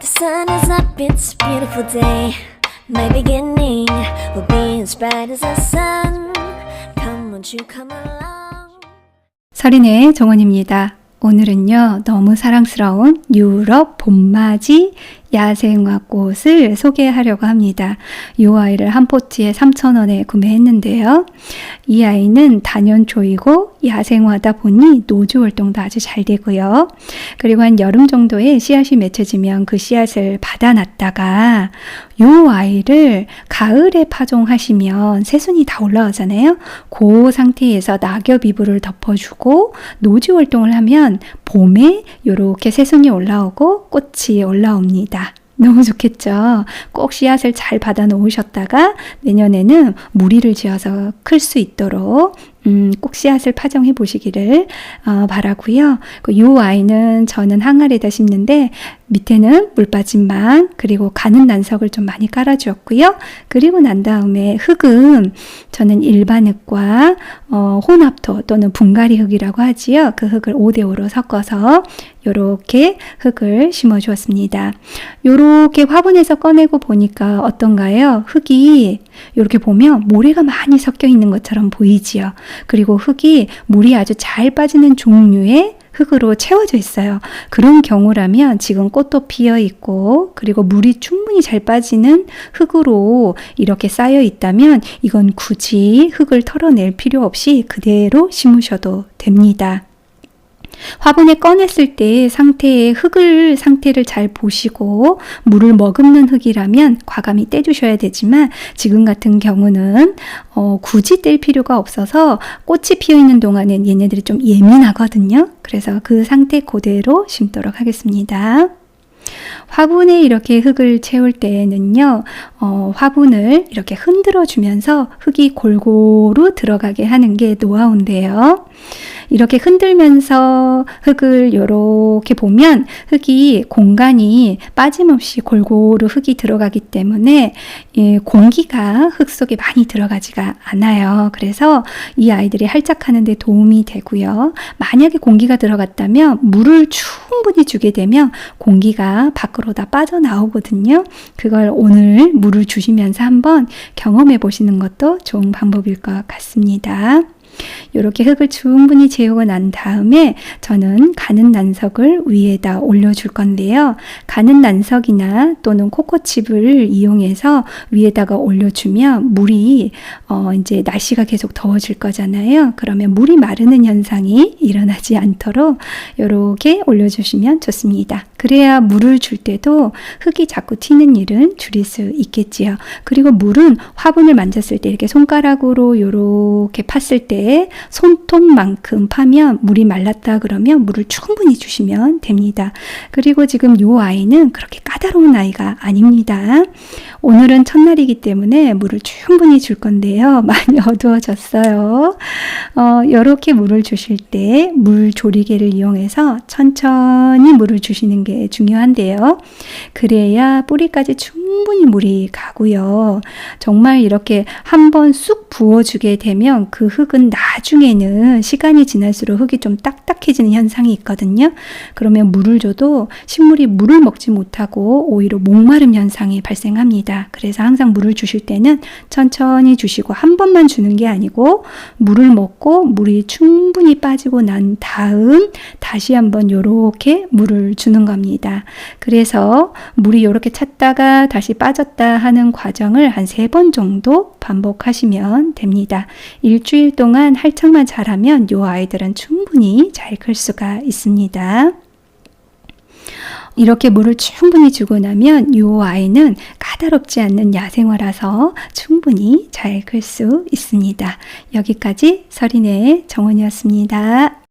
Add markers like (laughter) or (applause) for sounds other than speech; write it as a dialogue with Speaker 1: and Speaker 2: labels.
Speaker 1: The sun is up, it's a beautiful day. My beginning will be as bright as the sun. Come, won't you come along?
Speaker 2: 서린의 정원입니다. 오늘은요, 너무 사랑스러운 유럽 봄맞이 야생화 꽃을 소개하려고 합니다. 이 아이를 한 포트에 3,000원에 구매했는데요. 이 아이는 단연초이고 야생화다 보니 노조 활동도 아주 잘 되고요. 그리고 한 여름 정도에 씨앗이 맺혀지면 그 씨앗을 받아놨다가 이 아이를 가을에 파종하시면 새순이 다 올라오잖아요. 그 상태에서 낙엽 이불을 덮어주고 노지 활동을 하면 봄에 이렇게 새순이 올라오고 꽃이 올라옵니다. 너무 좋겠죠. 꼭 씨앗을 잘 받아 놓으셨다가 내년에는 무리를 지어서 클 수 있도록 음, 꼭 씨앗을 파종해 보시기를 어, 바라고요. 그요 아이는 저는 항아리에다 심는데 밑에는 물빠짐망 그리고 가는 난석을 좀 많이 깔아주었고요. 그리고 난 다음에 흙은 저는 일반 흙과 어, 혼합토 또는 분갈이 흙이라고 하지요. 그 흙을 5대5로 섞어서 요렇게 흙을 심어 주었습니다. 요렇게 화분에서 꺼내고 보니까 어떤가요? 흙이 요렇게 보면 모래가 많이 섞여 있는 것처럼 보이지요. 그리고 흙이 물이 아주 잘 빠지는 종류의 흙으로 채워져 있어요. 그런 경우라면 지금 꽃도 피어 있고 그리고 물이 충분히 잘 빠지는 흙으로 이렇게 쌓여 있다면 이건 굳이 흙을 털어낼 필요 없이 그대로 심으셔도 됩니다. 화분에 꺼냈을 때 상태의 흙을 상태를 잘 보시고 물을 머금는 흙이라면 과감히 떼주셔야 되지만 지금 같은 경우는 어, 굳이 뗄 필요가 없어서 꽃이 피어 있는 동안엔 얘네들이 좀 예민하거든요. 그래서 그 상태 그대로 심도록 하겠습니다. 화분에 이렇게 흙을 채울 때에는요, 어, 화분을 이렇게 흔들어 주면서 흙이 골고루 들어가게 하는 게 노하우인데요. 이렇게 흔들면서 흙을 이렇게 보면 흙이 공간이 빠짐없이 골고루 흙이 들어가기 때문에 예, 공기가 흙 속에 많이 들어가지가 않아요. 그래서 이 아이들이 활짝하는 데 도움이 되고요. 만약에 공기가 들어갔다면 물을 충분히 주게 되면 공기가 밖으로 다 빠져나오거든요. 그걸 오늘 물을 주시면서 한번 경험해 보시는 것도 좋은 방법일 것 같습니다. 이렇게 흙을 충분히 재우고 난 다음에 저는 가는 난석을 위에다 올려줄 건데요. 가는 난석이나 또는 코코칩을 이용해서 위에다가 올려주면 물이 어 이제 날씨가 계속 더워질 거잖아요. 그러면 물이 마르는 현상이 일어나지 않도록 이렇게 올려주시면 좋습니다. 그래야 물을 줄 때도 흙이 자꾸 튀는 일은 줄일 수 있겠지요. 그리고 물은 화분을 만졌을 때 이렇게 손가락으로 이렇게 팠을 때 손톱만큼 파면 물이 말랐다 그러면 물을 충분히 주시면 됩니다. 그리고 지금 이 아이는 그렇게 까다로운 아이가 아닙니다. 오늘은 첫날이기 때문에 물을 충분히 줄 건데요. (laughs) 많이 어두워졌어요. 어, 이렇게 물을 주실 때 물 조리개를 이용해서 천천히 물을 주시는 게 중요한데요. 그래야 뿌리까지 충분히 물이 가고요. 정말 이렇게 한번 쑥 부어주게 되면 그 흙은 나중에는 시간이 지날수록 흙이 좀 딱딱해지는 현상이 있거든요. 그러면 물을 줘도 식물이 물을 먹지 못하고 오히려 목마름 현상이 발생합니다. 그래서 항상 물을 주실 때는 천천히 주시고 한 번만 주는 게 아니고 물을 먹고 물이 충분히 빠지고 난 다음 다시 한번 요렇게 물을 주는 겁니다. 그래서 물이 요렇게 찼다가 다시 빠졌다 하는 과정을 한 세 번 정도 반복하시면 됩니다. 일주일 동안 할착만 잘하면 요 아이들은 충분히 잘 클 수가 있습니다. 이렇게 물을 충분히 주고 나면 이 아이는 까다롭지 않는 야생화라서 충분히 잘 클 수 있습니다. 여기까지 서린의 정원이었습니다.